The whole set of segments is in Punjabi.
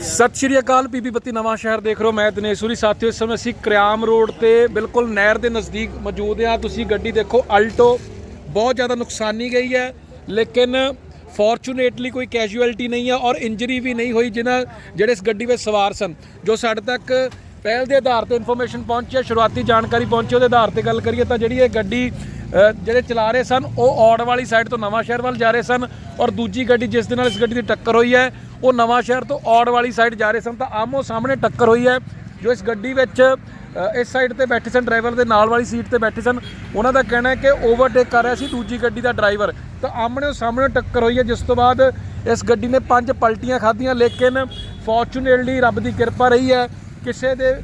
ਸਤਿ ਸ਼੍ਰੀ ਅਕਾਲ ਪੀਪੀ ਬੱਤੀ ਨਵਾਂ ਸ਼ਹਿਰ ਦੇਖ ਰਹੇ ਹੋ। ਮੈਂ ਦਿਨੇਸ਼ੂਰੀ ਸਾਥੀਓ, ਇਸ ਸਮੇਂ ਅਸੀਂ ਕਰਿਆਮ ਰੋਡ ਤੇ ਬਿਲਕੁਲ ਨਹਿਰ ਦੇ ਨਜ਼ਦੀਕ ਮੌਜੂਦ ਹਾਂ। ਤੁਸੀਂ ਗੱਡੀ ਦੇਖੋ, ਅਲਟੋ ਬਹੁਤ ਜ਼ਿਆਦਾ ਨੁਕਸਾਨੀ ਗਈ ਹੈ, ਲੇਕਿਨ ਫੋਰਚੂਨੇਟਲੀ ਕੋਈ ਕੈਜੂਅਲਟੀ ਨਹੀਂ ਹੈ ਔਰ ਇੰਜਰੀ ਵੀ ਨਹੀਂ ਹੋਈ ਜਿਨ੍ਹਾਂ ਜਿਹੜੇ ਇਸ ਗੱਡੀ ਵਿੱਚ ਸਵਾਰ ਸਨ। ਜੋ ਸਾਡੇ ਤੱਕ ਪਹਿਲ ਦੇ ਆਧਾਰ ਤੇ ਇਨਫੋਰਮੇਸ਼ਨ ਪਹੁੰਚੀ ਹੈ, ਸ਼ੁਰੂਆਤੀ ਜਾਣਕਾਰੀ ਪਹੁੰਚੀ ਉਹਦੇ ਆਧਾਰ ਤੇ ਗੱਲ ਕਰੀਏ ਤਾਂ ਜਿਹੜੀ ਇਹ ਗੱਡੀ ਜਿਹੜੇ ਚਲਾ ਰਹੇ ਸਨ, ਉਹ ਔੜ ਵਾਲੀ ਸਾਈਡ ਤੋਂ ਨਵਾਂ ਸ਼ਹਿਰ ਵੱਲ ਜਾ ਰਹੇ ਸਨ ਔਰ ਦੂਜੀ ਗੱਡੀ ਜਿਸ ਦੇ ਨਾਲ ਇਸ ਗੱਡੀ ਦੀ ਟੱਕਰ ਹੋਈ ਹੈ, ਉਹ ਨਵਾਂ ਸ਼ਹਿਰ ਤੋਂ ਔੜ ਵਾਲੀ ਸਾਈਡ ਜਾ ਰਹੇ ਸਨ ਤਾਂ ਆਮੋ ਸਾਹਮਣੇ ਟੱਕਰ ਹੋਈ ਹੈ, ਜੋ ਇਸ ਗੱਡੀ ਵਿੱਚ ਇਸ ਸਾਈਡ ਤੇ ਬੈਠੇ ਸਨ ਡਰਾਈਵਰ ਦੇ ਨਾਲ ਵਾਲੀ ਸੀਟ ਤੇ ਬੈਠੇ ਸਨ, ਉਹਨਾਂ ਦਾ ਕਹਿਣਾ ਹੈ ਕਿ ਓਵਰਟੇਕ ਕਰ ਰਿਹਾ ਸੀ ਦੂਜੀ ਗੱਡੀ ਦਾ ਡਰਾਈਵਰ ਤਾਂ ਆਮਣੇ ਸਾਹਮਣੇ ਟੱਕਰ ਹੋਈ ਹੈ, ਜਿਸ ਤੋਂ ਬਾਅਦ ਇਸ ਗੱਡੀ ਨੇ ਪੰਜ ਪਲਟੀਆਂ ਖਾਧੀਆਂ ਲੇਕਿਨ ਫੋਰਚੂਨੇਟਲੀ ਰੱਬ ਦੀ ਕਿਰਪਾ ਰਹੀ ਹੈ ਕਿਸੇ ਦੇ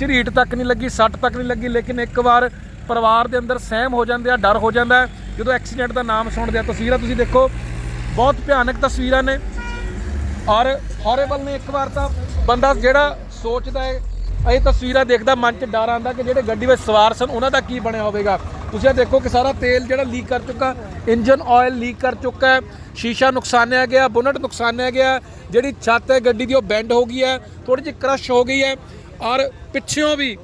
ਝਰੀਟ ਤੱਕ ਨਹੀਂ ਲੱਗੀ, ਸੱਟ ਤੱਕ ਨਹੀਂ ਲੱਗੀ, ਲੇਕਿਨ ਇੱਕ ਵਾਰ ਪਰਿਵਾਰ ਦੇ ਅੰਦਰ ਸਹਿਮ ਹੋ ਜਾਂਦੇ ਆ, ਡਰ ਹੋ ਜਾਂਦਾ ਜਦੋਂ ਐਕਸੀਡੈਂਟ ਦਾ ਨਾਮ ਸੁਣਦੇ ਆ, ਤਸਵੀਰਾਂ ਤੁਸੀਂ ਦੇਖੋ, ਬਹੁਤ ਭਿਆਨਕ ਤਸਵੀਰਾਂ ਨੇ। ਔਰ ਹੌਰੇਬਲ ਨੇ ਇੱਕ ਵਾਰ ਤਾਂ। ਬੰਦਾ ਜਿਹੜਾ ਸੋਚਦਾ ਹੈ ਇਹ ਤਸਵੀਰਾਂ ਦੇਖਦਾ ਮਨ 'ਚ ਡਰ ਆਉਂਦਾ ਕਿ ਜਿਹੜੇ ਗੱਡੀ ਵਿੱਚ ਸਵਾਰ ਸਨ, ਉਹਨਾਂ ਦਾ ਕੀ ਬਣਿਆ ਹੋਵੇਗਾ। ਤੁਸੀਂ ਇਹ ਦੇਖੋ ਕਿ ਸਾਰਾ ਤੇਲ ਜਿਹੜਾ ਲੀਕ ਕਰ ਚੁੱਕਾ, ਇੰਜਨ ਆਇਲ ਲੀਕ ਕਰ ਚੁੱਕਾ ਹੈ, ਸ਼ੀਸ਼ਾ ਨੁਕਸਾਨਿਆ ਗਿਆ, ਬੋਨਟ ਨੁਕਸਾਨਿਆ ਗਿਆ, ਜਿਹੜੀ ਛੱਤ ਹੈ, ਗੱਡੀ ਦੀ ਉਹ ਬੈਂਡ ਹੋ ਗਈ ਹੈ ਥੋੜੀ ਜਿਹੀ ਕ੍ਰਸ਼ ਹੋ ਗਈ ਹੈ। ਔਰ ਪਿੱਛਿਓਂ ਵੀ,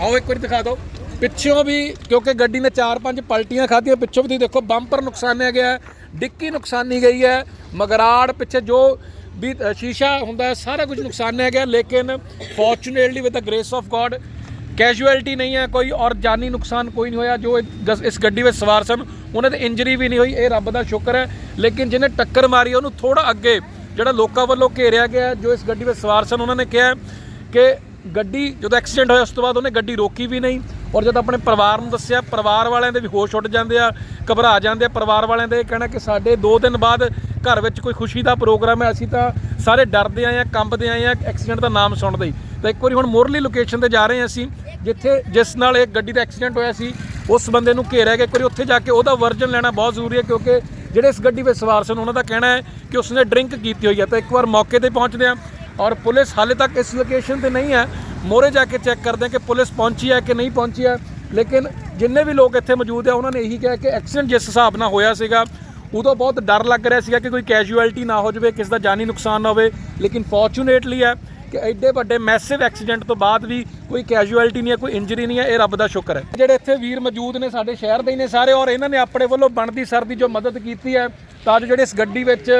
ਆਓ ਇੱਕ ਵਾਰੀ ਦਿਖਾ ਦਿਓ ਪਿੱਛੋਂ ਵੀ ਕਿਉਂਕਿ ਗੱਡੀ ਨੇ 4-5 ਪਲਟੀਆਂ ਖਾਧੀਆਂ, ਪਿੱਛੋਂ ਵੀ ਤੁਸੀਂ ਦੇਖੋ ਬੰਪਰ ਨੁਕਸਾਨਿਆ ਗਿਆ ਡਿੱਕੀ ਨੁਕਸਾਨੀ ਗਈ ਹੈ, ਮਗਰਾੜ ਪਿੱਛੇ ਜੋ ਵੀ ਸ਼ੀਸ਼ਾ ਹੁੰਦਾ ਹੈ ਸਾਰਾ ਕੁਝ ਨੁਕਸਾਨਿਆ ਗਿਆ ਲੇਕਿਨ fortunately with the grace of God casualty ਨਹੀਂ ਹੈ, ਕੋਈ ਔਰ ਜਾਨੀ ਨੁਕਸਾਨ ਕੋਈ ਨਹੀਂ ਹੋਇਆ, ਜੋ ਇਸ ਗੱਡੀ ਵਿੱਚ ਸਵਾਰ ਸਨ, ਉਹਨਾਂ ਦੇ ਇੰਜਰੀ ਵੀ ਨਹੀਂ ਹੋਈ, ਇਹ ਰੱਬ ਦਾ ਸ਼ੁਕਰ ਹੈ, ਲੇਕਿਨ ਜਿਹਨੇ ਟੱਕਰ ਮਾਰੀ, ਉਹਨੂੰ ਥੋੜਾ ਅੱਗੇ ਜਿਹੜਾ ਲੋਕਾਂ ਵੱਲੋਂ ਘੇਰਿਆ ਗਿਆ, ਜੋ ਇਸ ਗੱਡੀ ਵਿੱਚ ਸਵਾਰ ਸਨ, ਉਹਨਾਂ ਨੇ ਕਿਹਾ ਕਿ ਗੱਡੀ, ਜਦੋਂ ਐਕਸੀਡੈਂਟ ਹੋਇਆ, ਉਸ ਤੋਂ ਬਾਅਦ ਉਹਨੇ ਗੱਡੀ ਰੋਕੀ ਵੀ ਨਹੀਂ ਔਰ ਜਦ ਆਪਣੇ ਪਰਿਵਾਰ ਨੂੰ ਦੱਸਿਆ, ਪਰਿਵਾਰ ਵਾਲਿਆਂ ਦੇ ਵੀ ਹੋਸ਼ ਉੱਡ ਜਾਂਦੇ ਆ, ਘਬਰਾ ਜਾਂਦੇ ਆ। ਪਰਿਵਾਰ ਵਾਲਿਆਂ ਦੇ ਇਹ ਕਹਿਣਾ ਕਿ ਸਾਡੇ 2 ਦਿਨ ਬਾਅਦ ਘਰ ਵਿੱਚ ਕੋਈ ਖੁਸ਼ੀ ਦਾ ਪ੍ਰੋਗਰਾਮ ਹੈ, ਅਸੀਂ ਤਾਂ ਸਾਰੇ ਡਰਦੇ ਆਏ ਆ ਕੰਬਦੇ ਆਏ ਆ ਐਕਸੀਡੈਂਟ ਦਾ ਨਾਮ ਸੁਣਦੇ ਹੀ। ਤਾਂ ਇੱਕ ਵਾਰੀ ਹੁਣ ਮੋਰਲੀ ਲੋਕੇਸ਼ਨ ਤੇ ਜਾ ਰਹੇ ਹਾਂ ਅਸੀਂ, ਜਿੱਥੇ ਜਿਸ ਨਾਲ ਇਹ ਗੱਡੀ ਦਾ ਐਕਸੀਡੈਂਟ ਹੋਇਆ ਸੀ, ਉਸ ਬੰਦੇ ਨੂੰ ਘੇਰਿਆ ਗਿਆ। ਇੱਕ ਵਾਰੀ ਉੱਥੇ ਜਾ ਕੇ ਉਹਦਾ ਵਰਜਨ ਲੈਣਾ ਬਹੁਤ ਜ਼ਰੂਰੀ ਹੈ, ਕਿਉਂਕਿ ਜਿਹੜੇ ਇਸ ਗੱਡੀ ਵਿੱਚ ਸਵਾਰ ਸਨ, ਉਹਨਾਂ ਦਾ ਕਹਿਣਾ ਹੈ ਕਿ ਉਸਨੇ ਡਰਿੰਕ ਕੀਤੀ ਹੋਈ ਹੈ। ਤਾਂ ਇੱਕ ਵਾਰ ਮੌਕੇ ਤੇ ਪਹੁੰਚਦੇ ਹਾਂ ਔਰ ਪੁਲਿਸ ਹਾਲੇ ਤੱਕ ਇਸ ਲੋਕੇਸ਼ਨ ਤੇ ਨਹੀਂ ਹੈ ਮੋਰੇ ਜਾ ਕੇ ਚੈੱਕ ਕਰਦੇ ਹਾਂ ਕਿ ਪੁਲਿਸ ਪਹੁੰਚੀ ਹੈ ਕਿ ਨਹੀਂ ਪਹੁੰਚੀ ਹੈ ਲੇਕਿਨ ਜਿੰਨੇ ਵੀ ਲੋਕ ਇੱਥੇ ਮੌਜੂਦ ਹੈ ਉਹਨਾਂ ਨੇ ਇਹੀ ਕਿਹਾ ਕਿ ਐਕਸੀਡੈਂਟ ਜਿਸ ਹਿਸਾਬ ਨਾਲ ਹੋਇਆ ਸੀਗਾ, ਉਦੋਂ ਬਹੁਤ ਡਰ ਲੱਗ ਰਿਹਾ ਸੀਗਾ ਕਿ ਕੋਈ ਕੈਜੂਅਲਟੀ ਨਾ ਹੋ ਜਾਵੇ, ਕਿਸ ਦਾ ਜਾਨੀ ਨੁਕਸਾਨ ਨਾ ਹੋਵੇ। ਲੇਕਿਨ ਫੋਰਚੂਨੇਟਲੀ ਹੈ ਕਿ ਐਡੇ ਵੱਡੇ ਮੈਸਿਵ ਐਕਸੀਡੈਂਟ ਤੋਂ ਬਾਅਦ ਵੀ ਕੋਈ ਕੈਜੂਅਲਟੀ ਨਹੀਂ ਹੈ ਕੋਈ ਇੰਜਰੀ ਨਹੀਂ ਹੈ ਇਹ ਰੱਬ ਦਾ ਸ਼ੁਕਰ ਹੈ। ਜਿਹੜੇ ਇੱਥੇ ਵੀਰ ਮੌਜੂਦ ਨੇ, ਸਾਡੇ ਸ਼ਹਿਰ ਦੇ ਹੀ ਨੇ ਸਾਰੇ, ਔਰ ਇਹਨਾਂ ਨੇ ਆਪਣੇ ਵੱਲੋਂ ਬਣਦੀ ਸਰ ਦੀ ਜੋ ਮਦਦ ਕੀਤੀ ਹੈ, ਤਾਂ ਜੋ ਜਿਹੜੇ ਇਸ ਗੱਡੀ ਵਿੱਚ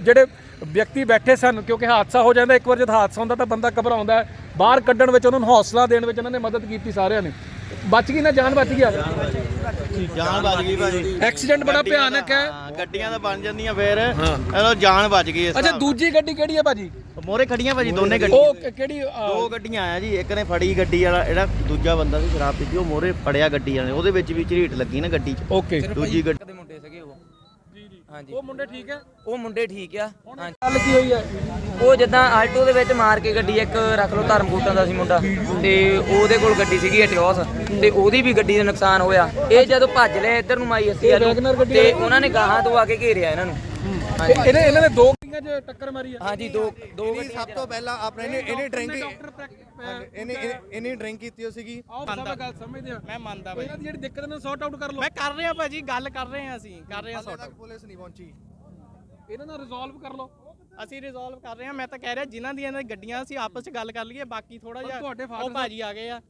ਜਿਹੜੇ ਵਿਅਕਤੀ ਬੈਠੇ ਸਨ, ਕਿਉਂਕਿ ਹਾਦਸਾ ਹੋ ਜਾਂਦਾ, ਇੱਕ ਵਾਰ ਜਦ ਹਾਦਸਾ ਹੁੰਦਾ ਤਾਂ ਬੰਦਾ ਘਬਰਾਉਂਦਾ ਬਾਹਰ ਕੱਢਣ ਵਿੱਚ ਉਹਨਾਂ ਨੂੰ ਹੌਸਲਾ ਦੇਣ ਵਿੱਚ ਇਹਨਾਂ ਨੇ ਮਦਦ ਕੀਤੀ ਸਾਰਿਆਂ ਨੇ। ਬਚ ਗਈ ਨਾ ਜਾਨ ਬਚ ਗਈ ਆ? ਜਾਨ ਬਚ ਗਈ ਭਾਜੀ। ਐਕਸੀਡੈਂਟ ਬੜਾ ਭਿਆਨਕ ਹੈ। ਗੱਡੀਆਂ ਤਾਂ ਬਣ ਜਾਂਦੀਆਂ ਫੇਰ। ਇਹਦਾ ਜਾਨ ਬਚ ਗਈ ਇਸ ਅੱਛਾ ਦੂਜੀ ਗੱਡੀ ਕਿਹੜੀ ਹੈ ਭਾਜੀ? ਮੋਰੇ ਖੜੀਆਂ ਭਾਜੀ ਦੋਨੇ ਗੱਡੀਆਂ। ਉਹ ਕਿਹੜੀ ਦੋ ਗੱਡੀਆਂ ਆਇਆ ਜੀ ਇੱਕ ਨੇ ਫੜੀ ਗੱਡੀ ਵਾਲਾ ਜਿਹੜਾ ਦੂਜਾ ਬੰਦਾ ਸੀ ਸ਼ਰਾਬ ਪੀਤੀ ਉਹ ਮੋਰੇ ਫੜਿਆ ਗੱਡੀ ਵਾਲੇ ਉਹਦੇ ਵਿੱਚ ਵੀ ਝਰੀਟ ਲੱਗੀ ਨਾ ਗੱਡੀ 'ਚ। ਓਕੇ। ਦੂਜੀ ਗੱਡੀ ਦੇ ਮੁੰਡੇ ਸੀਗੇ ਉਹ ਜੀ ਜੀ ਹਾਂਜੀ। ਉਹ ਮੁੰਡੇ ਠੀਕ ਹੈ ਉਹ ਮੁੰਡੇ ਠੀਕ ਆ। ਹਾਂਜੀ। ਗੱਲ ਕੀ ਹੋਈ ਹੈ ਉਹ ਜਿੱਦਾਂ ਆਲਟੋ ਦੇ ਵਿੱਚ ਮਾਰ ਕੇ ਗੱਡੀ ਇੱਕ ਰੱਖ ਲਓ ਧਰਮਕੋਟਾਂ ਦਾ ਸੀ ਮੁੰਡਾ। ਤੇ ਉਹਦੇ ਕੋਲ ਗੱਡੀ ਸੀਗੀ ਐਟਿਓਸ ਤੇ ਉਹਦੀ ਵੀ ਗੱਡੀ ਦਾ ਨੁਕਸਾਨ ਹੋਇਆ। ਇਹ ਜਦੋਂ ਭੱਜ ਲਏ ਇੱਧਰ ਨੂੰ ਮਾਈ ਅੱਸੀ ਤੇ ਉਹਨਾਂ ਨੇ ਗਾਹਾਂ ਤੋਂ ਆ ਕੇ ਘੇਰਿਆ ਇਹਨਾਂ ਨੂੰ। ਹਾਂਜੀ। ਇਹਨੇ ਇਹਨਾਂ ਨੇ ਦੋ ਗੱਡੀਆਂ 'ਚ ਟੱਕਰ ਮਾਰੀ ਹੈ ਹਾਂਜੀ ਦੋ ਦੋ ਇਹਨੇ ਸਭ ਤੋਂ ਪਹਿਲਾਂ ਆਪਣੇ ਨੇ ਇਹਨੇ ਡਰਿੰਕ ਇਹਨੇ ਇਹਨੇ- ਇਹਨੇ ਡਰਿੰਕ ਕੀਤੀ ਹੋ ਸੀਗੀ। ਆਓ ਸਭ ਗੱਲ ਸਮਝਦੇ ਆ। ਮੈਂ ਮੰਨਦਾ ਇਹਨਾਂ ਦੀ ਜਿਹੜੀ ਦਿੱਕਤ ਨੂੰ ਸੌਟ ਆਊਟ ਕਰ ਲਓ। ਮੈਂ ਕਰ ਰਿਹਾ ਭਾਜੀ ਗੱਲ ਕਰ ਰਹੇ ਹਾਂ ਅਸੀਂ ਕਰ ਰਹੇ ਹਾਲੇ ਸੌਟ ਤੱਕ ਪੁਲਿਸ ਨਹੀਂ ਪਹੁੰਚੀ। ਇਹਨਾਂ ਨਾਲ ਰਿਜ਼ੋਲਵ ਕਰ ਲਓ। ਅਸੀਂ ਰਿਜ਼ੋਲਵ ਕਰ ਰਹੇ ਹਾਂ। ਮੈਂ ਤਾਂ ਕਹਿ ਰਿਹਾ ਜਿਨ੍ਹਾਂ ਦੀਆਂ ਇਹਨਾਂ ਗੱਡੀਆਂ ਅਸੀਂ ਆਪਸ ਵਿੱਚ ਗੱਲ ਕਰ ਲਈਏ ਬਾਕੀ ਥੋੜਾ ਜਿਹਾ ਤੁਹਾਡੇ father ਉਹ ਭਾਜੀ ਆ ਗਏ ਆ।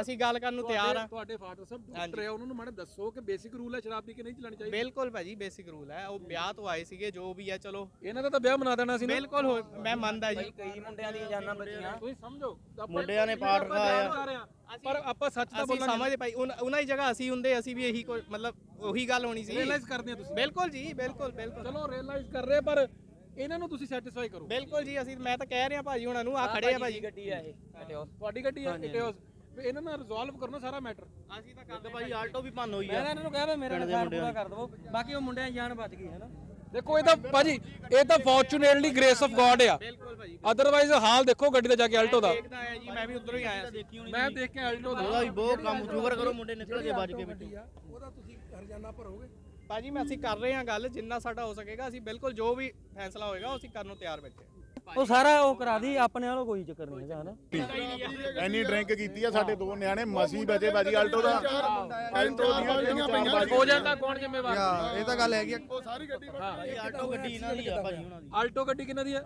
ਅਸੀਂ ਗੱਲ ਕਰਨ ਨੂੰ ਤਿਆਰ ਆ। ਤੁਹਾਡੇ ਫਾਦਰ ਸਾਹਿਬ ਡਾਕਟਰ ਹੈ ਉਹਨਾਂ ਨੂੰ ਮਾੜੇ ਦੱਸੋ ਕਿ ਬੇਸਿਕ ਰੂਲ ਹੈ ਸ਼ਰਾਬ ਪੀ ਕੇ ਨਹੀਂ ਚਲਾਣੀ ਚਾਹੀਦੀ। ਬਿਲਕੁਲ ਭਾਜੀ ਬੇਸਿਕ ਰੂਲ ਹੈ। ਉਹ ਵਿਆਹ ਤੋਂ ਆਏ ਸੀਗੇ ਜੋ ਵੀ ਆ ਚਲੋ। ਇਹਨਾਂ ਦਾ ਤਾਂ ਵਿਆਹ ਬਣਾ ਦੇਣਾ ਸੀ ਨਾ। ਬਿਲਕੁਲ ਹੋ- ਮੈਂ ਮੰਨਦਾ ਜੀ। ਕਈ ਮੁੰਡਿਆਂ ਦੀਆਂ ਜਾਨਾਂ ਬਚੀਆਂ। ਤੁਸੀਂ ਸਮਝੋ। ਆਪਾਂ- ਮੁੰਡਿਆਂ ਨੇ ਪਾਠ ਆਪਾਂ ਰਹੇ। ਹਾਂ। ਪਰ ਆਪਾਂ ਸੱਚ ਤਾਂ ਅਸੀਂ ਬੋਲਾਂਗੇ ਸਮਝਦੇ ਭਾਈ ਉਨ- ਉਹਨਾਂ ਦੀ ਜਗ੍ਹਾ ਅਸੀਂ ਹੁੰਦੇ ਅਸੀਂ ਵੀ ਇਹੀ ਕੋਈ ਮਤਲਬ ਉਹੀ ਗੱਲ ਹੋਣੀ ਸੀ। ਰਿਅਲਾਈਜ਼ ਕਰਦੇ ਆ ਤੁਸੀਂ। ਬਿਲਕੁਲ ਜੀ ਬਿਲਕੁਲ ਬਿਲਕੁਲ। ਚਲੋ ਰਿਅਲਾਈਜ਼ ਕਰ ਰਹੇ ਆ, ਪਰ ਇਹਨਾਂ ਨੂੰ ਤੁਸੀਂ ਸੈਟੀਸਫਾਈ ਕਰੋ। ਬਿਲਕੁਲ ਜੀ ਅਸੀਂ ਮੈਂ ਤਾਂ ਕਹਿ ਰਿਹਾ ਭਾਜੀ ਉਹਨਾਂ ਨੂੰ ਆ ਖੜੇ ਆ ਭਾਜੀ ਗੱਡੀ ਆ ਇਹ। ਐਟਿਓਸ ਤੁਹਾਡੀ ਗੱਡੀ ਹੈ ਇਟਿਓਸ ਇਹਨਾਂ ਨਾਲ ਰਿਜ਼ੋਲਵ ਕਰਨਾ ਸਾਰਾ ਮੈਟਰ ਅਸੀਂ ਤਾਂ ਕਰਦੇ ਭਾਈ ਆਲਟੋ ਵੀ ਭੰਨ ਹੋਈ ਮੈਂ ਆ ਇਹਨਾਂ ਨੂੰ ਕਿਹਾ ਵੀ ਮੇਰਾ ਨੁਕਸਾਨ ਪੂਰਾ ਕਰ ਦਵੋ ਬਾਕੀ ਉਹ ਮੁੰਡਿਆਂ ਦੀ ਜਾਨ ਬਚ ਗਈ ਹੈ ਨਾ ਦੇਖੋ ਇਹ ਤਾਂ ਭਾਜੀ ਇਹ ਤਾਂ ਫੋਰਚੂਨੇਟਲੀ ਗ੍ਰੇਸ ਆਫ ਗੋਡ ਆ। ਬਿਲਕੁਲ ਭਾਜੀ ਅਦਰਵਾਈਜ਼ ਹਾਲ ਦੇਖੋ ਗੱਡੀ ਦਾ ਜਾ ਕੇ ਆਲਟੋ ਦਾ। ਦੇਖਦਾ ਆਇਆ ਜੀ ਮੈਂ ਵੀ ਉਧਰੋਂ ਹੀ ਆਇਆ ਸੀ। ਮੈਂ ਦੇਖ ਕੇ ਆਲਟੋ ਦਾ। ਉਹਦਾ ਵੀ ਬਹੁਤ ਕੰਮ ਸ਼ੁਕਰ ਕਰੋ ਮੁੰਡੇ ਨਿਕਲ ਕੇ ਬਚ ਕੇ ਵਿੱਚ ਉਹਦਾ ਤੁਸੀਂ ਹਰਜਾਨਾ ਭਰੋਗੇ? ਭਾਜੀ ਮੈਂ ਅਸੀਂ ਕਰ ਰਹੇ ਹਾਂ ਗੱਲ ਜਿੰਨਾ ਸਾਡਾ ਹੋ ਸਕੇਗਾ ਅਸੀਂ ਬਿਲਕੁਲ ਜੋ ਵੀ ਫੈਸਲਾ ਹੋਏਗਾ ਉਹ ਅਸੀਂ ਕਰਨ ਨੂੰ ਤਿਆਰ ਬੈਠੇ। ਉਹ ਸਾਰਾ ਉਹ ਕਰਾ ਦੀ ਆਪਣੇ ਵੱਲੋਂ ਕੋਈ ਚੱਕਰ ਨਹੀਂ ਹੈਗਾ ਹਨਾ? ਐਨੀ ਡਰਿੰਕ ਕੀਤੀ ਆ ਸਾਡੇ ਦੋ ਨਿਆਣੇ ਮਸੀ ਬਚੇ ਬਾਜੀ ਆਲਟੋ ਦਾ। ਆਲਟੋ ਦੀਆਂ ਜਿਹੜੀਆਂ ਪਈਆਂ ਹੋ ਜਾਂਦਾ ਕੌਣ ਜ਼ਿੰਮੇਵਾਰ? ਇਹ ਤਾਂ ਗੱਲ ਹੈਗੀ ਆ। ਆਟੋ ਗੱਡੀ ਇਹਨਾਂ ਦੀ ਆ ਭਾਜੀ ਉਹਨਾਂ ਦੀ। ਆਲਟੋ ਗੱਡੀ ਕਿਹਨਾਂ ਦੀ। ਹੈ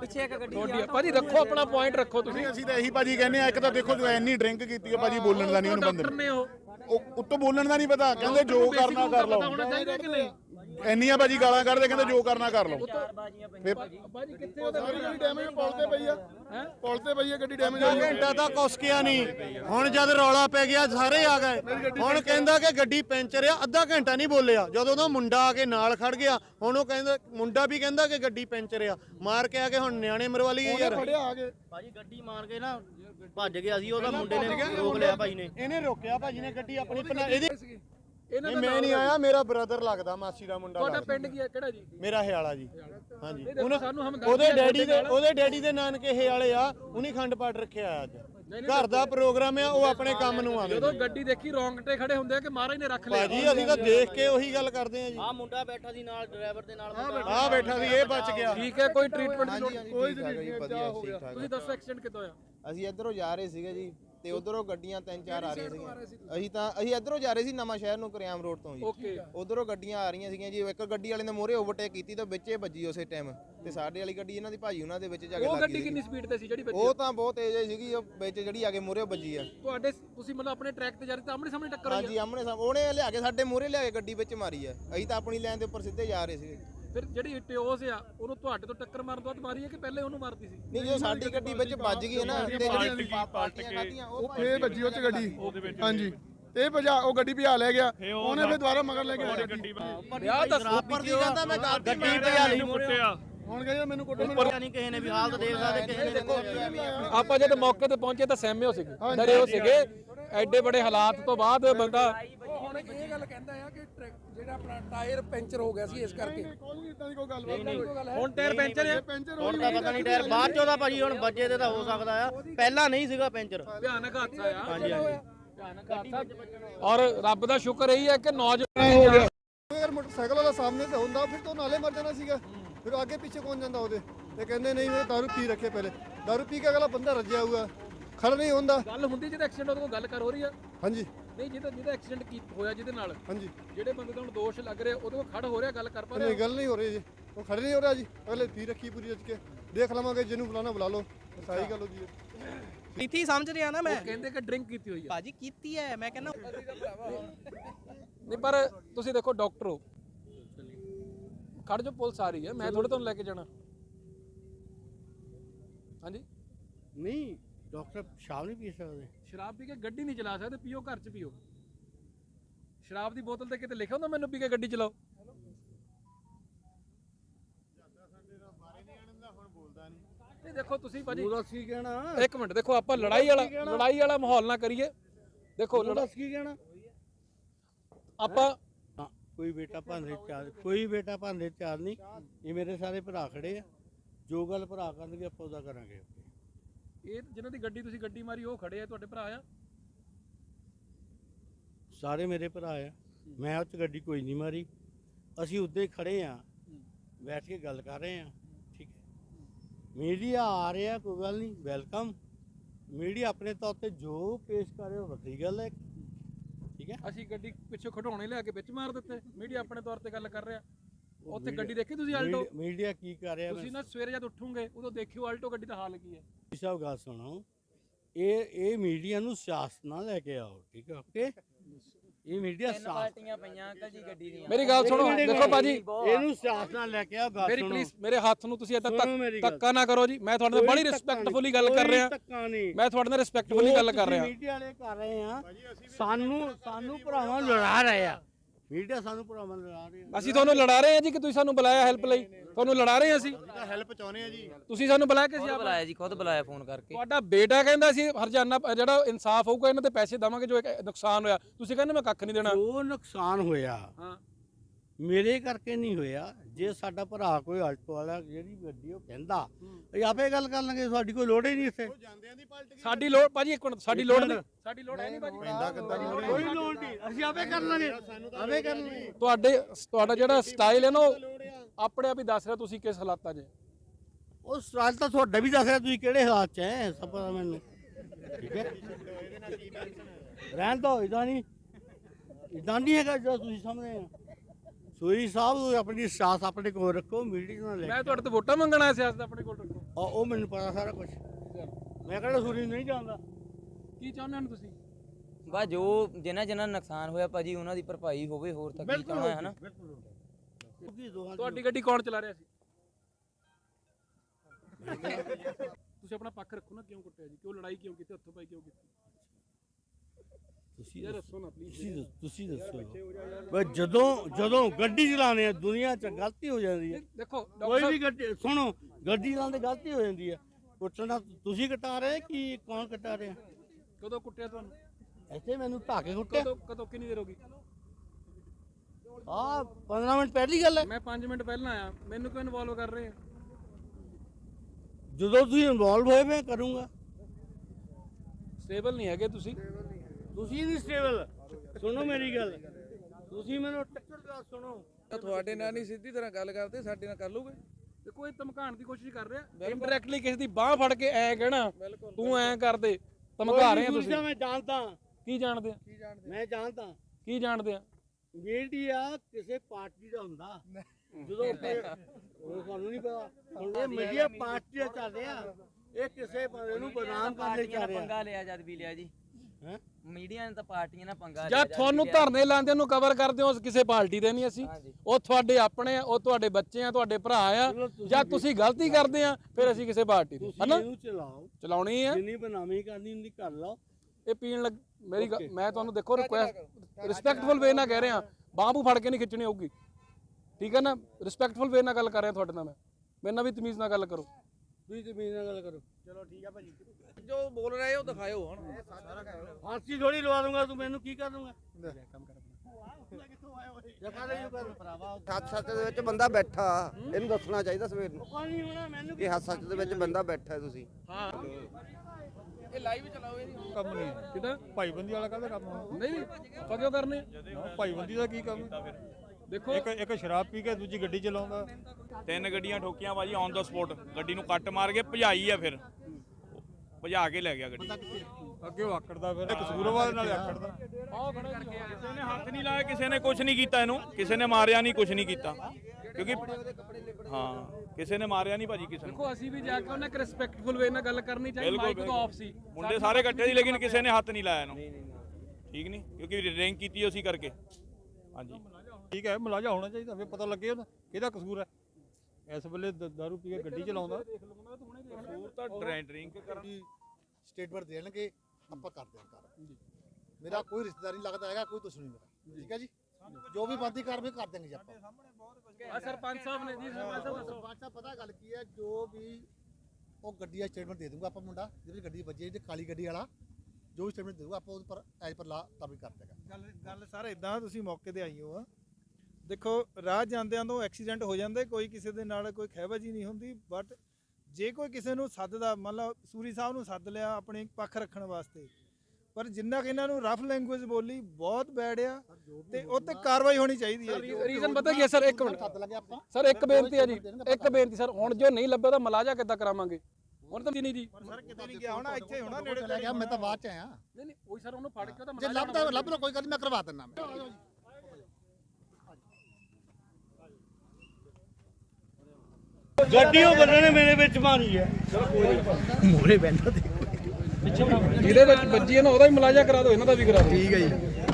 ਪਿੱਛੇ ਇੱਕ ਗੱਡੀ ਹੈ ਭਾਜੀ ਰੱਖੋ ਆਪਣਾ ਪੁਆਇੰਟ ਰੱਖੋ ਤੁਸੀਂ। ਅਸੀਂ ਤਾਂ ਇਹੀ ਭਾਜੀ ਕਹਿੰਦੇ ਆ ਇੱਕ ਤਾਂ ਦੇਖੋ ਜੋ ਐਨੀ ਡਰਿੰਕ ਕੀਤੀ ਆ ਭਾਜੀ ਬੋਲਣ ਦਾ ਨਹੀਂ ਉਹਨੂੰ ਬੰਦੇ ਨੇ ਉਹ ਉਹ ਉੱਤੋਂ ਬੋਲਣ ਦਾ ਨਹੀਂ ਪਤਾ। ਕਹਿੰਦੇ ਜੋ ਕਰਨਾ ਕਰ ਲਓ। ਹੋਣਾ ਚਾਹੀਦਾ ਕਿ ਨਹੀਂ? ਐਨੀਆਂ ਭਾਜੀ ਗਾਲਾਂ ਕੱਢਦੇ ਕਹਿੰਦੇ ਜੋ ਕਰਨਾ ਕਰ ਲਓ। ਭਾਜੀ ਕਿੱਥੇ ਉਹਦਾ ਗੱਡੀ ਡੈਮੇਜ ਪੁਲ ਤੇ ਪਈ ਆ। ਪੁਲ ਤੇ ਪਈ ਆ ਗੱਡੀ ਡੈਮੇਜ ਘੰਟਾ ਤਾਂ ਕੁਸਕਿਆ ਨਹੀਂ। ਹੁਣ ਜਦ ਰੌਲਾ ਪੈ ਗਿਆ ਸਾਰੇ ਆ ਗਏ। ਹੁਣ ਕਹਿੰਦਾ ਕਿ ਗੱਡੀ ਪੈਂਚਰ ਆ ਅੱਧਾ ਘੰਟਾ ਨਹੀਂ ਬੋਲਿਆ। ਜਦੋਂ ਉਹਦਾ ਮੁੰਡਾ ਆ ਕੇ ਨਾਲ ਖੜ ਗਿਆ ਹੁਣ ਉਹ ਕਹਿੰਦਾ ਮੁੰਡਾ ਵੀ ਕਹਿੰਦਾ ਕਿ ਗੱਡੀ ਪੈਂਚਰ ਆ। ਮਾਰ ਕੇ ਆ ਕੇ ਹੁਣ ਨਿਆਣੇ ਮਰਵਾ ਲਈਏ ਯਾਰ। ਆ ਗਏ ਭਾਜੀ ਗੱਡੀ ਮਾਰ ਕੇ ਨਾ ਭੱਜ ਗਿਆ ਸੀ ਉਹਦਾ ਮੁੰਡੇ ਨੇ ਰੋਕ ਲਿਆ ਭਾਈ ਨੇ। ਇਹਨੇ ਰੋਕਿਆ ਭਾਜੀ ਨੇ ਗੱਡੀ ਆਪਣੀ ਇਹਦੀ ਇਹਨਾਂ ਨਹੀਂ ਦਾ ਮੈਂ ਨਹੀਂ ਆਇਆ ਮੇਰਾ ਬ੍ਰਦਰ ਲੱਗਦਾ ਮਾਸੀ ਦਾ ਮੁੰਡਾ ਤੁਹਾਡਾ ਲੱਗਦਾ। ਪਿੰਡ ਕੀ ਹੈ? ਕਿਹੜਾ ਜੀ? ਮੇਰਾ ਹਿਆਲਾ ਜੀ। ਹਾਂਜੀ। ਉਹਨੇ- ਸਾਨੂੰ ਹਮ ਉਹਦੇ ਆ ਡੈਡੀ ਦੇ। ਉਹਦੇ ਡੈਡੀ ਦੇ ਨਾਨਕੇ ਹਿਆਲੇ ਆ ਉਹਨੇ ਖੰਡ ਪਾਠ ਰੱਖਿਆ ਆ ਅੱਜ। ਘਰ ਦਾ ਪ੍ਰੋਗਰਾਮ ਆ ਉਹ ਆਪਣੇ ਕੰਮ ਨੂੰ ਆਵੇ ਜਦੋਂ ਗੱਡੀ ਦੇਖੀ ਰੌਂਗਟੇ ਖੜੇ ਹੁੰਦੇ ਆ ਕਿ ਮਹਾਰਾਜ ਨੇ ਰੱਖ ਲਿਆ? ਭਾਜੀ ਅਸੀਂ ਤਾਂ ਦੇਖ ਕੇ ਉਹੀ ਗੱਲ ਕਰਦੇ ਆ ਜੀ। ਆ ਮੁੰਡਾ ਬੈਠਾ ਸੀ ਨਾਲ ਡਰਾਈਵਰ ਦੇ ਨਾਲ ਆ ਬੈਠਾ। ਸੀ ਇਹ ਬਚ ਗਿਆ। ਠੀਕ ਹੈ ਕੋਈ ਟ੍ਰੀਟਮੈਂਟ ਦੀ ਲੋੜ ਕੋਈ ਵਧੀਆ ਠੀਕ ਠਾਕ ਤੁਸੀਂ ਦੱਸੋ ਐਕਸੀਡੈਂਟ ਕਿੱਦਾਂ ਹੋਇਆ? ਅਸੀਂ ਇਧਰੋਂ ਜਾ ਰਹੇ ਸੀਗੇ ਜੀ। ਤੇ ਉਧਰੋਂ ਗੱਡੀਆਂ ਤਿੰਨ ਚਾਰ ਆ ਰਹੀਆਂ ਸੀਗੀਆਂ। ਅਸੀਂ ਤਾਂ ਅਸੀਂ ਇਧਰੋਂ ਜਾ ਰਹੇ ਸੀ ਨਵਾਂ ਸ਼ਹਿਰ ਨੂੰ ਕਰਿਆਮ ਰੋਡ ਤੋਂ ਜੀ ਉਧਰੋਂ ਗੱਡੀਆਂ ਆ ਰਹੀਆਂ ਸੀਗੀਆਂ ਜੀ ਇੱਕ ਗੱਡੀ ਵਾਲੇ ਨੇ ਮੋਰੇ ਓਵਰਟੇਕ ਕੀਤੀ ਤਾਂ ਵਿੱਚੇ ਵੱਜੀ ਉਸੇ ਟਾਈਮ ਤੇ ਸਾਡੇ ਵਾਲੀ ਗੱਡੀ ਇਹਨਾਂ ਦੀ ਭਾਜੀ ਉਹਨਾਂ ਦੇ ਵਿੱਚ ਜਾ ਕੇ ਉਹ ਲੱਗ ਗੱਡੀ ਗਈ ਕਿੰਨੀ। ਸਪੀਡ ਤੇ ਸੀ ਜਿਹੜੀ ਵੱਜੀ ਉਹ ਤਾਂ ਬਹੁਤ ਤੇਜ਼ ਸੀਗੀ ਉਹ ਵਿੱਚ ਜਿਹੜੀ ਆ ਕੇ ਮੋਰੇ ਵੱਜੀ ਆ। ਤੁਹਾਡੇ ਤੁਸੀਂ ਮਤਲਬ ਆਪਣੇ ਟਰੈਕ ਤੇ ਜਾ ਰਹੇ ਤਾਂ ਆਮਣੇ ਸਾਹਮਣੇ ਟੱਕਰ ਹੋਈ ਹਾਂਜੀ ਆਮਣੇ ਸਾਹਮਣੇ ਉਹਨੇ ਲਿਆ ਕੇ ਸਾਡੇ ਮੋਰੇ ਲਿਆ ਕੇ ਗੱਡੀ ਵਿੱਚ ਮਾਰੀ ਆ। ਅਸੀਂ ਤਾਂ ਆਪਣੀ ਲਾਈਨ ਦੇ ਉੱਪਰ ਸਿੱਧੇ ਜਾ ਰਹੇ ਸੀਗੇ। ਫਿਰ ਜਿਹੜੀ ਟਿਓਸ ਆ ਉਹਨੂੰ ਤੁਹਾਡੇ ਤੋਂ ਟੱਕਰ ਮਾਰਨ ਤੋਂ ਬਾਅਦ ਮਾਰੀ ਹੈ ਕਿ ਪਹਿਲੇ ਉਹਨੂੰ ਮਾਰਦੀ ਸੀ? ਨਹੀਂ ਜੋ ਸਾਡੀ ਗੱਡੀ ਵਿੱਚ ਵੱਜ ਗਈ ਹੈ ਨਾ ਤੇ ਜਿਹੜੀ ਪਾਰਟੀਆਂ ਖਾਧੀਆਂ ਉਹ ਫੇਰ ਵੱਜੀ ਉਹ ਚ ਗੱਡੀ ਹਾਂਜੀ। ਤੇ ਭਜਾ ਉਹ ਗੱਡੀ ਭਜਾ ਲੈ ਗਿਆ। ਉਹਨੇ ਫੇਰ ਦੁਬਾਰਾ ਮਗਰ ਲੈ ਕੇ ਗੱਡੀ ਵਿਆਹ ਦੱਸ ਉੱਪਰ ਦੀ ਕਹਿੰਦਾ ਮੈਂ ਗਲਤੀ ਗੱਡੀ ਭਜਾ ਲਈ ਹੁਣ ਕਹਿੰਦਾ ਮੈਨੂੰ ਕੁੱਟੋ ਪਤਾ ਨਹੀਂ ਕਿਸੇ ਨੇ ਵੀ ਹਾਲਤ ਦੇਖ ਸਕਦੇ ਕਿਸੇ ਨੇ ਦੇਖੋ ਆਪਾਂ ਜਦ ਮੌਕੇ ਤੇ ਪਹੁੰਚੇ ਤਾਂ ਸਹਿਮੇ ਹੋ ਸੀਗੇ। ਡਰੇ ਹੋ ਸੀਗੇ। ਐਡੇ ਬੜੇ ਹਾਲਾਤ ਤੋਂ ਬਾਅਦ ਬੰਦਾ ਹੁਣ ਇਹ ਗੱਲ ਕਹਿੰਦਾ ਆ ਕਿ ਟਰੈਕ- ਜਿਹੜਾ ਆਪਣਾ ਟਾਇਰ ਪੈਂਚਰ ਹੋ ਗਿਆ ਸੀ ਇਸ ਕਰਕੇ। ਕੋਈ ਨਹੀਂ ਇਦਾਂ ਦੀ ਕੋਈ ਗੱਲਬਾਤ ਹੁਣ ਟਾਇਰ ਪੈਂਚਰ ਹੈ ਹੁਣ ਤਾਂ ਪਤਾ ਨਹੀਂ ਟਾਇਰ ਬਾਅਦ ਚੋਂ ਦਾ ਭਾਜੀ ਹੁਣ ਵੱਜੇ ਤੇ ਤਾਂ ਹੋ ਸਕਦਾ ਆ। ਪਹਿਲਾਂ ਨਹੀਂ ਸੀਗਾ ਪੈਂਚਰ। ਭਿਆਨਕ ਹਾਦਸਾ ਆ। ਹਾਂਜੀ ਭਿਆਨਕ ਹਾਦਸਾ ਔਰ ਰੱਬ ਦਾ ਸ਼ੁਕਰ ਇਹੀ ਹੈ ਕਿ ਨੌਜਵਾਨ ਅਗਰ ਮੋਟਰਸਾਈਕਲ ਵਾਲਾ ਸਾਹਮਣੇ ਤੇ ਹੁੰਦਾ ਫਿਰ ਤਾਂ ਨਾਲੇ ਮਰ ਜਾਣਾ ਸੀਗਾ। ਫਿਰ ਅੱਗੇ ਪਿੱਛੇ ਕੌਣ ਜਾਂਦਾ ਉਹਦੇ? ਤੇ ਕਹਿੰਦੇ ਨਹੀਂ ਉਹ ਦਾਰੂ ਪੀ ਰੱਖੇ ਪਹਿਲੇ। ਦਾਰੂ ਪੀ ਕੇ ਅਗਲਾ ਬੰਦਾ ਰੱਜਿਆ ਹੋਊਗਾ। ਖੜ ਨਹੀਂ ਹੁੰਦਾ। ਗੱਲ ਹੁੰਦੀ ਜਿਹਦਾ ਐਕਸੀਡੈਂਟ ਉਹਦੇ ਕੋਲ ਗੱਲ ਕਰ ਹੋ ਰਹੀ ਆ। ਹਾਂਜੀ। ਨਹੀਂ ਜਿਹਦਾ ਜਿਹਦਾ ਐਕਸੀਡੈਂਟ ਕੀ ਹੋਇਆ ਜਿਹਦੇ ਨਾਲ? ਹਾਂਜੀ। ਜਿਹੜੇ ਬੰਦੇ ਦਾ ਹੁਣ ਦੋਸ਼ ਲੱਗ ਰਿਹਾ ਉਹਦੇ ਕੋਲ ਖੜ ਹੋ ਰਿਹਾ ਗੱਲ ਕਰ ਪਾ ਨਹੀਂ ਰਿਹਾ? ਗੱਲ ਨਹੀਂ ਹੋ ਰਹੀ ਜੀ। ਉਹ ਖੜੇ ਨਹੀਂ ਹੋ ਰਿਹਾ ਜੀ। ਅਗਲੇ ਪੀ ਰੱਖੀ ਪੂਰੀ ਰੱਜ ਕੇ। ਦੇਖ ਲਵਾਂਗੇ ਜਿਹਨੂੰ ਬੁਲਾਣਾ ਬੁਲਾ ਲਓ। ਸਹੀ ਗੱਲ ਹੈ ਨੀਤੀ ਸਮਝ ਰਿਹਾ ਨਾ ਮੈਂ? ਕਹਿੰਦੇ ਕਿ ਡਰਿੰਕ ਕੀਤੀ ਹੋਈ ਆ। ਭਾਜੀ ਕੀਤੀ ਹੈ। ਮੈਂ ਕਹਿੰਦਾ ਨਹੀਂ ਪਰ ਤੁਸੀਂ ਦੇਖੋ ਡਾਕਟਰ ਹੋ। ਖੜ ਜੋ ਪੁਲਿਸ ਆ ਰਹੀ ਹੈ। ਮੈਂ ਥੋੜੇ ਤੁਹਾਨੂੰ ਲੈ ਕੇ ਜਾਣਾ। ਹਾਂਜੀ? ਨਹੀਂ ਡਾਕਟਰ ਸ਼ਾਮ ਨਹੀਂ ਪੀ ਸਕਦੇ। ਸ਼ਰਾਬ ਪੀ ਕੇ ਗੱਡੀ ਨਹੀਂ ਚਲਾ ਸਕਦੇ ਪੀਓ ਘਰ 'ਚ ਪੀਓ। ਸ਼ਰਾਬ ਦੀ ਬੋਤਲ ਤੇ ਕਿਤੇ ਲਿਖਿਆ ਹੁੰਦਾ ਮੈਨੂੰ ਪੀ ਕੇ ਗੱਡੀ ਚਲਾਓ? ਨਹੀਂ ਦੇਖੋ ਤੁਸੀਂ ਭਾਜੀ ਉਹਦਾ ਕੀ ਕਹਿਣਾ? ਇੱਕ ਮਿੰਟ ਦੇਖੋ ਆਪਾਂ ਲੜਾਈ ਵਾਲਾ ਲੜਾਈ ਵਾਲਾ ਮਾਹੌਲ ਨਾ ਕਰੀਏ। ਦੇਖੋ ਦੱਸ ਕੀ ਕਹਿਣਾ? ਆਪਾਂ ਕੋਈ ਬੇਟਾ ਭਾਂਦੇ ਚਾਰ ਕੋਈ ਬੇਟਾ ਭਾਂਦੇ ਚਾਰ ਨਹੀਂ ਇਹ ਮੇਰੇ ਸਾਰੇ ਭਰਾ ਖੜੇ ਆ। ਜੋ ਗੱਲ ਭਰਾ ਕਰਨਗੇ ਆਪਾਂ ਉਹਦਾ ਕਰਾਂਗੇ। ਇਹ ਜਿਨ੍ਹਾਂ ਦੀ ਗੱਡੀ ਤੁਸੀਂ ਗੱਡੀ ਮਾਰੀ ਉਹ ਖੜੇ ਆ ਤੁਹਾਡੇ ਭਰਾ ਆ? ਸਾਰੇ ਮੇਰੇ ਭਰਾ ਆ। ਮੈਂ ਉਹ ਚ ਗੱਡੀ ਕੋਈ ਨਹੀਂ ਮਾਰੀ। ਅਸੀਂ ਉੱਦੇ ਹੀ ਖੜੇ ਆ। ਬੈਠ ਕੇ ਗੱਲ ਕਰ ਰਹੇ ਆ। ਠੀਕ ਹੈ। ਮੀਡੀਆ ਆ ਰਿਹਾ ਕੋਈ ਗੱਲ ਨਹੀਂ। ਵੈਲਕਮ। ਮੀਡੀਆ ਆਪਣੇ ਤੌਰ ਤੇ ਜੋ ਪੇਸ਼ ਕਰ ਰਿਹਾ ਉਹ ਵੱਖਰੀ ਗੱਲ ਹੈ। ਠੀਕ ਹੈ। ਅਸੀਂ ਗੱਡੀ ਪਿੱਛੋਂ ਖਡਾਉਣੇ ਲਿਆ ਕੇ ਵਿੱਚ ਮਾਰ ਦਿੱਤੇ। ਮੀਡੀਆ ਆਪਣੇ ਤੌਰ ਤੇ ਗੱਲ ਕਰ ਰਿਹਾ। ਉੱਥੇ ਗੱਡੀ ਦੇਖੀ ਤੁਸੀਂ ਆਲਟੋ ਮੀਡੀਆ- ਕੀ ਕਰ ਰਿਹਾ ਤੁਸੀਂ ਨਾ ਸਵੇਰੇ ਜਦ ਉੱਠੋਗੇ ਉਦੋਂ ਦੇਖਿਓ ਆਲਟੋ ਗੱਡੀ ਦਾ ਹਾਲ ਕੀ ਹੈ। ਸਾਹਿਬ ਗੱਲ ਸੁਣੋ। ਇਹ ਇਹ ਮੀਡੀਆ ਨੂੰ ਸਿਆਸਤ ਨਾਲ ਲੈ ਕੇ ਆਓ ਠੀਕ ਹੈ ਓਕੇ? ਇਹ ਮੀਡੀਆ ਪਾਰਟੀਆਂ ਪਈਆਂ ਅੰਕਲ ਜੀ ਗੱਡੀ ਦੀਆਂ। ਮੇਰੀ ਗੱਲ ਸੁਣੋ ਦੇਖੋ ਭਾਜੀ। ਇਹਨੂੰ ਸਿਆਸਤ ਨਾਲ ਲੈ ਕੇ ਆਓ ਗੱਲ ਮੇਰੀ ਪਲੀਜ਼ ਮੇਰੇ ਹੱਥ ਨੂੰ ਤੁਸੀਂ ਗੱਲ। ਧੱਕਾ ਨਾ ਕਰੋ ਜੀ। ਮੈਂ ਤੁਹਾਡੇ ਨਾਲ ਬੜੀ ਰਿਸਪੈਕਟਫੁਲੀ ਗੱਲ ਕਰ ਰਿਹਾ। ਮੈਂ ਤੁਹਾਡੇ ਨਾਲ ਰਿਸਪੈਕਟਫੁਲੀ ਗੱਲ ਕਰ ਰਿਹਾ। ਮੀਡੀਆ ਵਾਲੇ ਕਰ ਰਹੇ ਆ ਸਾਨੂੰ ਸਾਨੂੰ ਭਰਾਵਾਂ ਨੂੰ ਲੜਾ ਰਹੇ ਆ। ਮੀਡੀਆ ਸਾਨੂੰ ਭਰਾਵਾਂ ਨੂੰ ਲੜਾ ਰਹੇ ਆ। ਅਸੀਂ ਤੁਹਾਨੂੰ ਲੜਾ ਰਹੇ ਹਾਂ ਜੀ ਕਿ ਤੁਸੀਂ ਸਾਨੂੰ ਬੁਲਾਇਆ ਹੈਲਪ ਲਈ। ਤੁਹਾਨੂੰ ਲੜਾ ਰਹੇ ਹਾਂ ਅਸੀਂ। ਹੈਲਪ ਚਾਹੁੰਦੇ ਆ ਜੀ। ਤੁਸੀਂ ਸਾਨੂੰ ਬੁਲਾਇਆ ਕਿ ਅਸੀਂ ਆਪ ਬੁਲਾਇਆ ਜੀ ਖੁਦ ਬੁਲਾਇਆ ਫੋਨ ਕਰਕੇ। ਤੁਹਾਡਾ ਬੇਟਾ ਕਹਿੰਦਾ ਸੀ ਹਰਜਾਨਾ ਜਿਹੜਾ ਇਨਸਾਫ ਹੋਊਗਾ ਇਹਨਾਂ ਤੇ ਪੈਸੇ ਦਵਾਂਗੇ ਜੋ ਇੱਕ ਨੁਕਸਾਨ ਹੋਇਆ। ਤੁਸੀਂ ਕਹਿੰਦੇ ਮੈਂ ਕੱਖ ਨਹੀਂ ਦੇਣਾ। ਜੋ ਨੁਕਸਾਨ ਹੋਇਆ ਹਾਂ। ਮੇਰੇ ਕਰਕੇ ਨਹੀਂ ਹੋਇਆ। ਜੇ ਸਾਡਾ ਭਰਾ ਕੋਈ ਆਲਟੋ ਵਾਲਾ ਜਿਹੜੀ ਗੱਡੀ ਉਹ ਕਹਿੰਦਾ ਅਸੀਂ ਆਪੇ ਗੱਲ ਕਰ ਲਾਂਗੇ ਸਾਡੀ ਕੋਈ ਲੋੜ ਹੀ ਨਹੀਂ ਇੱਥੇ। ਸਾਡੀ ਲੋੜ ਭਾਜੀ ਇੱਕ ਮਿੰਟ ਸਾਡੀ ਲੋੜ ਨਹੀਂ ਸਾਡੀ ਲੋੜ ਹੈ ਨਹੀਂ ਭਾਜੀ। ਕੋਈ ਲੋੜ ਨਹੀਂ। ਅਸੀਂ ਆਪੇ ਕਰ ਲਾਂਗੇ ਆਪੇ ਕਰ ਲਾਂਗੇ ਤੁਹਾਡੇ ਤੁਹਾਡਾ ਜਿਹੜਾ ਸਟਾਈਲ ਹੈ ਨਾ ਉਹ ਆਪਣੇ ਆਪ ਹੀ ਦੱਸ ਰਿਹਾ ਤੁਸੀਂ ਕਿਸ ਹਾਲਾਤਾਂ 'ਚ? ਉਹ ਸਵਾਲ ਤਾਂ ਤੁਹਾਡਾ ਵੀ ਦੱਸ ਰਿਹਾ ਤੁਸੀਂ ਕਿਹੜੇ ਹਾਲਾਤ 'ਚ ਹੈ? ਸਭ ਪਤਾ ਮੈਨੂੰ। ਠੀਕ ਹੈ? ਰਹਿਣ ਦੋ ਇਦਾਂ ਨਹੀਂ। ਇਦਾਂ ਨਹੀਂ ਹੈਗਾ ਜੋ ਤੁਸੀਂ ਸਮਝਦੇ ਆ। ਸੋਈ ਸਾਹਿਬ ਆਪਣੀ ਸਾਥ ਆਪਣੇ ਕੋਲ ਰੱਖੋ ਮੀਟਿੰਗ ਨਾਲ ਲੈ ਮੈਂ ਤੁਹਾਡੇ ਤੋਂ ਵੋਟਾਂ ਮੰਗਣ ਆਇਆ ਸਿਆਸਤ ਆਪਣੇ ਕੋਲ ਰੱਖੋ। ਉਹ ਮੈਨੂੰ ਪਤਾ ਸਾਰਾ ਕੁਝ ਮੈਂ ਕਿਹੜਾ ਸੂਰੀ ਨਹੀਂ ਜਾਣਦਾ। ਕੀ ਚਾਹੁੰਦੇ ਹੋ ਤੁਸੀਂ? ਬਾ ਜੋ ਜਿਨ੍ਹਾਂ ਜਿਨ੍ਹਾਂ ਨੂੰ ਨੁਕਸਾਨ ਹੋਇਆ ਭਾਜੀ ਉਹਨਾਂ ਦੀ ਭਰਪਾਈ ਹੋਵੇ ਹੋਰ ਤਾਂ ਕੀ ਚਾਹਣਾ ਹੈ ਕਿਉਂਕਿ ਦੋਹਾਂ ਦੀ- ਤੁਹਾਡੀ ਗੱਡੀ ਕੌਣ ਚਲਾ ਰਿਹਾ ਸੀ? ਤੁਸੀਂ ਆਪਣਾ ਪੱਖ ਰੱਖੋ ਨਾ ਕਿਉਂ ਕੁੱਟਿਆ ਜੀ? ਕਿਉਂ ਲੜਾਈ ਕਿਉਂ ਕੀਤੀ? ਹੱਥੋਂ ਪਾਈ ਕਿਉਂ ਕੀਤੀ? ਤੁਸੀਂ ਯਾਰ ਦੱਸੋ ਨਾ ਪਲੀਜ਼ ਤੁਸੀਂ ਦੱਸੋ- ਤੁਸੀਂ ਦੱਸੋ। ਬਈ ਜਦੋਂ ਜਦੋਂ ਗੱਡੀ ਚਲਾਉਂਦੇ ਆ ਦੁਨੀਆ 'ਚ ਗਲਤੀ ਹੋ ਜਾਂਦੀ ਹੈ ਦੇਖੋ ਡਾਕਟਰ ਕੋਈ ਵੀ ਗੱਡੀ ਸੁਣੋ ਗੱਡੀ ਚਲਾਉਂਦੇ ਗਲਤੀ ਹੋ ਜਾਂਦੀ ਹੈ ਕੁੱਟਣਾ ਤੁਸੀਂ ਕਟਾ ਰਹੇ ਕਿ ਕੌਣ ਕਟਾ ਰਿਹਾ? ਕਦੋਂ ਕੁੱਟਿਆ ਤੁਹਾਨੂੰ? ਇੱਥੇ ਮੈਨੂੰ ਢਾ ਕੇ ਕੁੱਟਿਆ। ਕਦੋਂ ਕਦੋਂ ਕਿੰਨੀ ਦੇਰ ਹੋ ਗਈ? ਆ 15 ਮਿੰਟ ਪਹਿਲੀ ਗੱਲ ਹੈ। ਮੈਂ 5 ਮਿੰਟ ਪਹਿਲਾਂ ਆਇਆ। ਮੈਨੂੰ ਕਿਉਂ ਇਨਵੋਲਵ ਕਰ ਰਹੇ ਆ? ਜਦੋਂ ਤੁਸੀਂ ਇਨਵੋਲਵ ਹੋਏ ਮੈਂ ਕਰੂੰਗਾ। ਸਟੇਬਲ ਨਹੀਂ ਹੈਗੇ ਤੁਸੀਂ। ਤੁਸੀਂ ਨਹੀਂ ਸਟੇਬਲ ਸੁਣੋ ਮੇਰੀ ਗੱਲ। ਤੁਸੀਂ ਮੈਨੂੰ ਟੱਕਰ ਦਾ ਸੁਣੋ ਤੁਹਾਡੇ ਨਾਲ ਨਹੀਂ ਸਿੱਧੀ ਤਰ੍ਹਾਂ ਗੱਲ ਕਰਦੇ ਸਾਡੇ ਨਾਲ ਕਰ ਲੂਗੇ ਦੇਖੋ ਇਹ ਧਮਕਾਉਣ ਦੀ ਕੋਸ਼ਿਸ਼ ਕਰ ਰਿਹਾ? ਇੰਡਾਇਰੈਕਟਲੀ ਕਿਸੇ ਦੀ ਬਾਹ ਫੜ ਕੇ ਐ ਕਹਿਣਾ ਤੂੰ ਐ ਕਰਦੇ ਧਮਕਾ ਰਹੇ ਤੁਸੀਂ। ਮੈਂ ਜਾਣਦਾ। ਕੀ ਜਾਣਦੇ ਆ? ਮੈਂ ਜਾਣਦਾ। ਕੀ ਜਾਣਦੇ ਆ? ਮੀਡੀਆ ਕਿਸੇ ਪਾਰਟੀ ਦਾ ਹੁੰਦਾ। ਜਦੋਂ ਉਹ ਤੁਹਾਨੂੰ ਨਹੀਂ ਪਤਾ। ਇਹ ਮੀਡੀਆ ਪਾਰਟੀ ਦਾ ਚੱਲ ਰਿਹਾ ਇਹ ਕਿਸੇ ਬੰਦੇ ਨੂੰ ਬਦਨਾਮ ਕਰਨ ਲਈ ਚੱਲ ਰਿਹਾ ਪੰਗਾ ਲਿਆ ਜਦ ਵੀ ਲਿਆ ਜੀ। ਹੈ? ਮੀਡੀਆ ਨੇ ਤਾਂ ਪਾਰਟੀਆਂ ਨਾਲ ਪੰਗਾ ਲਿਆ ਜਾਂ ਤੁਹਾਨੂੰ। ਧਰਨੇ ਲਾਉਂਦੇ ਨੂੰ ਕਵਰ ਕਰਦੇ ਹੋ ਕਿਸੇ ਪਾਰਟੀ ਦੇ ਨਹੀਂ ਅਸੀਂ। ਉਹ ਤੁਹਾਡੇ ਆਪਣੇ ਆ ਉਹ ਤੁਹਾਡੇ ਬੱਚੇ ਆ ਤੁਹਾਡੇ ਭਰਾ ਆ। ਜਾਂ ਤੁਸੀਂ ਗਲਤੀ ਕਰਦੇ ਆ ਫਿਰ ਅਸੀਂ ਕਿਸੇ ਪਾਰਟੀ ਦੇ। ਹਨਾ? ਇਹਨੂੰ ਚਲਾਓ। ਚਲਾਉਣੀ ਆ। ਜਿੰਨੀ ਬਨਾਮੀ ਕਰਨੀ ਹੁੰਦੀ ਕਰ ਲਓ। ਇਹ ਪੀਣ ਲੱਗ ਮੇਰੀ ਗੱਲ- ਮੈਂ ਤੁਹਾਨੂੰ ਦੇਖੋ ਰਿਕੁਐਸਟ ਰਿਸਪੈਕਟਫੁਲ ਵੇ ਨਾਲ ਕਹਿ ਰਿਹਾ। ਬਾਹੂ ਫੜ ਕੇ ਨਹੀਂ ਖਿੱਚਣੀ ਹੋਊਗੀ। ਠੀਕ ਹੈ ਨਾ? ਰਿਸਪੈਕਟਫੁਲ ਵੇ ਨਾਲ ਗੱਲ ਕਰ ਰਿਹਾ ਤੁਹਾਡੇ ਨਾਲ ਮੈਂ। ਮੇਰੇ ਨਾਲ ਵੀ ਤਮੀਜ਼ ਨਾਲ ਗੱਲ ਕਰੋ। ਤੁਸੀਂ ਜ਼ਮੀਨ ਨਾਲ ਗੱਲ ਕਰੋ। ਜੋ ਬੋਲ ਰਹੇ ਉਹ ਦਿਖਾਇਓ ਹੁਣ। ਫਾਂਸੀ ਥੋੜੀ ਲਵਾ ਦੂੰਗਾ ਤੂੰ ਮੈਨੂੰ ਕੀ ਕਰ ਦੂੰਗਾ? ਜਖਾ ਦੇ ਕਰ ਭਰਾਵਾ ਦੇ ਵਿੱਚ ਬੰਦਾ ਬੈਠਾ। ਇਹਨੂੰ ਦੱਸਣਾ ਚਾਹੀਦਾ ਸਵੇਰ ਨੂੰ। ਕੋਈ ਨਹੀਂ ਹੋਣਾ ਮੈਨੂੰ ਕਿ ਹੱਥ ਸੱਚ ਦੇ ਵਿੱਚ ਬੰਦਾ ਬੈਠਾ ਹੈ ਤੁਸੀਂ। ਹਾਂ। ਇਹ ਲਾਈਵ ਚਲਾਓ ਇਹਦੀ ਕੰਮ ਨਹੀਂ। ਕਿਦਾਂ ਭਾਈਬੰਦੀ ਵਾਲਾ ਕਾਹਦਾ ਕੰਮ ਆ? ਨਹੀਂ ਨਹੀਂ। ਆਪਾਂ ਕਿਉਂ ਕਰਨੇ ਭਾਈਬੰਦੀ ਦਾ ਕੀ ਕੰਮ? ਦੇਖੋ। ਇੱਕ ਇੱਕ ਸ਼ਰਾਬ ਪੀ ਕੇ ਦੂਜੀ ਗੱਡੀ ਚਲਾਉਂਦਾ। ਤਿੰਨ ਗੱਡੀਆਂ ਠੋਕੀਆਂ ਭਾਜੀ ਔਨ ਦਾ ਸਪੋਟ ਗੱਡੀ ਨੂੰ ਕੱਟ ਮਾਰ ਕੇ ਭਜਾਈ ਆ ਫਿਰ। ਭਜਾ ਕੇ ਲੈ ਗਿਆ ਗੱਡੀ। ਅੱਗੇ ਉਹ ਆਕੜਦਾ ਫਿਰ। ਕਸੂਰਵਾਦ ਨਾਲ ਆਕੜਦਾ। ਆਹ ਖੜਾ ਜੀ ਕਿਸੇ ਨੇ ਹੱਥ ਨਹੀਂ ਲਾਇਆ ਕਿਸੇ ਨੇ ਕੁਝ ਨਹੀਂ ਕੀਤਾ ਇਹਨੂੰ। ਕਿਸੇ ਨੇ ਮਾਰਿਆ ਨਹੀਂ ਕੁਝ ਨਹੀਂ ਕੀਤਾ। ਕਿਉਂਕਿ ਹਾਂ। ਕਿਸੇ ਨੇ ਮਾਰਿਆ ਨਹੀਂ ਭਾਜੀ ਕਿਸੇ ਨੂੰ। ਦੇਖੋ ਅਸੀਂ ਵੀ ਜਾ ਕੇ ਉਹਨਾਂ ਇੱਕ ਰਿਸਪੈਕਟਫੁਲ ਵੇ ਨਾਲ ਗੱਲ ਕਰਨੀ ਚਾਹੀਦੀ ਬਿਲਕੁਲ, ਮਾਈਕ ਤਾਂ ਆਫ ਸੀ। ਮੁੰਡੇ ਸਾਰੇ ਇਕੱਠੇ ਸੀ ਲੇਕਿਨ ਕਿਸੇ ਨੇ ਹੱਥ ਨਹੀਂ ਲਾਇਆ ਇਹਨੂੰ। ਠੀਕ ਨਹੀਂ? ਕਿਉਂਕਿ ਰੈਂਕ ਕੀਤੀ ਉਸੇ ਕਰਕੇ। ਹਾਂਜੀ। ਠੀਕ ਹੈ ਮੁਲਾਜ਼ਾ ਹੋਣਾ ਚਾਹੀਦਾ ਫਿਰ ਪਤਾ ਲੱਗੇ ਉਹਦਾ ਕਿਹਦਾ ਕਸੂਰ ਹੈ। ਇਸ ਵੇਲੇ ਦ- ਦਾਰੂ ਪੀ ਕੇ ਗੱਡੀ ਚਲਾਉਂਦਾ। ਕਸੂਰ ਤਾਂ ਡਰਿੰਕ ਕਰਨ। ਸਟੇਟਮੈਂਟ ਦੇਣਗੇ ਆਪਾਂ ਕਰ ਦਿਆਂ ਕਰ। ਮੇਰਾ ਕੋਈ ਰਿਸ਼ਤੇਦਾਰ ਨਹੀਂ ਲੱਗਦਾ ਹੈਗਾ ਕੋਈ ਦੁਸ਼ਮਣੀ ਮੇਰਾ ਠੀਕ ਹੈ ਜੀ? ਜੋ ਵੀ ਬੰਦੀ ਕਾਰਵਾਈ ਕਰ ਦੇਂਗੇ ਜੀ ਆਪਾਂ। ਆ ਸਰਪੰਚ ਸਾਹਿਬ ਨੇ ਜੀ ਸਰਪੰਚ ਸਾਹਿਬ ਦੱਸੋ। ਸਰਪੰਚ ਸਾਹਿਬ ਪਤਾ ਗੱਲ ਕੀ ਹੈ? ਜੋ ਵੀ ਉਹ ਗੱਡੀ ਦਾ ਸਟੇਟਮੈਂਟ ਦੇ ਦੂੰਗਾ ਆਪਾਂ ਮੁੰਡਾ ਜਿਹਦੀ ਗੱਡੀ ਵੱਜੀ ਜਿਹੜੀ ਕਾਲੀ ਗੱਡੀ ਵਾਲਾ ਜੋ ਵੀ ਸਟੇਟਮੈਂਟ ਦੇ ਦੂੰਗਾ ਆਪਾਂ ਉਹਦੇ ਪਰ ਐਜ ਪਰ ਲਾ ਤਾਂ ਵੀ ਕਰ ਦੇਗਾ। ਗੱਲ ਗੱਲ ਸਰ ਇਦਾਂ ਤੁਸੀਂ ਮੌਕੇ ਤੇ ਆਈ ਹੋ ਆ। ਦੇਖੋ ਰਾਹ ਜਾਂਦਿਆਂ ਤੋਂ ਐਕਸੀਡੈਂਟ ਹੋ ਜਾਂਦੇ ਕੋਈ ਕਿਸੇ ਦੇ ਨਾਲ ਕੋਈ ਖਹਿਬਾਜੀ ਨਹੀਂ ਹੁੰਦੀ ਬਟ ਜੇ ਕੋਈ ਕਿਸੇ ਨੂੰ ਸੱਦਦਾ ਮੰਨ ਲਓ ਸੂਰੀ ਸਾਹਿਬ ਨੂੰ ਸੱਦ ਲਿਆ ਆਪਣੇ ਪੱਖ ਰੱਖਣ ਵਾਸਤੇ ਪਰ ਜਿੰਨਾ ਕਿ ਇਹਨਾਂ ਨੂੰ ਰਫ ਲੈਂਗੁਏਜ ਬੋਲੀ ਬਹੁਤ ਬੈਡ ਆ ਤੇ ਉਹ ਤੇ ਕਾਰਵਾਈ ਹੋਣੀ ਚਾਹੀਦੀ ਹੈ ਰੀਜ਼ਨ ਪਤਾ ਕੀ ਹੈ ਸਰ ਇੱਕ ਮਿੰਟ। ਸੱਦ ਲਾਂਗੇ ਆਪਾਂ। ਸਰ ਇੱਕ ਬੇਨਤੀ ਹੈ ਜੀ ਇੱਕ ਬੇਨਤੀ ਸਰ ਹੁਣ ਜੋ ਨਹੀਂ ਲੱਭਿਆ ਤਾਂ ਮਲਾਜਾ ਕਿੱਦਾਂ ਕਰਾਵਾਂਗੇ? ਹੁਣ ਤਾਂ ਨਹੀਂ ਜੀ। ਸਰ ਕਿਤੇ ਨਹੀਂ ਗਿਆ ਹੋਣਾ ਇੱਥੇ ਹੋਣਾ ਨੇੜੇ ਗਿਆ ਮੈਂ ਤਾਂ ਬਾਅਦ ਚ ਆਇਆ। ਨਹੀਂ ਨਹੀਂ ਉਹੀ ਸਰ ਉਹਨੂੰ ਫੜ ਕੇ ਉਹਦਾ ਜੇ ਲੱਭਦਾ ਲੱਭ ਲਓ ਕੋਈ ਗੱਲ ਨੀ, ਮੈਂ ਕਰਵਾ ਦਿੰਦਾ ਮੈਂ। ਗੱਡੀ ਉਹ ਬੰਦੇ ਨੇ ਮੇਰੇ ਵਿੱਚ ਮਾਰੀ ਹੈ। ਜਿਹਦੇ ਵਿੱਚ ਵੱਜੀ ਹੈ ਨਾ ਉਹਦਾ ਵੀ ਮਲਾਜਾ ਕਰਾ ਦਿਓ ਇਹਨਾਂ ਦਾ ਵੀ ਕਰਾ ਦਿਓ। ਠੀਕ ਹੈ ਜੀ।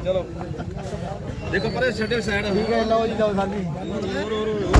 ਚਲੋ। ਦੇਖੋ ਪਰੇ ਛੱਡੇ ਸਾਈਡ ਠੀਕ ਹੈ ਲਓ ਜੀ ਲਓ ਸਾਡੀ